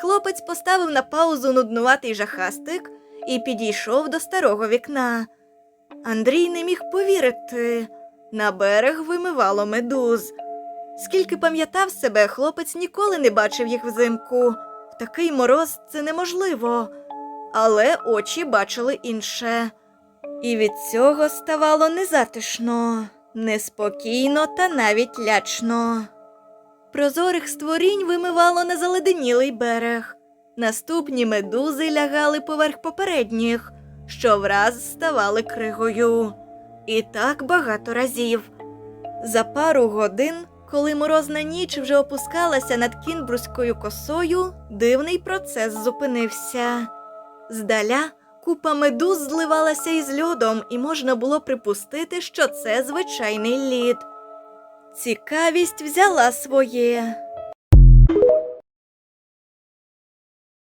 Хлопець поставив на паузу нуднуватий жахастик і підійшов до старого вікна. Андрій не міг повірити. На берег вимивало медуз. Скільки пам'ятав себе, хлопець ніколи не бачив їх взимку. В такий мороз це неможливо. Але очі бачили інше. І від цього ставало незатишно, неспокійно та навіть лячно. Прозорих створінь вимивало на заледенілий берег. Наступні медузи лягали поверх попередніх, що враз ставали кригою. І так багато разів. За пару годин, коли морозна ніч вже опускалася над кінбруською косою, дивний процес зупинився. Здаля купа медуз зливалася із льодом, і можна було припустити, що це звичайний лід. Цікавість взяла своє.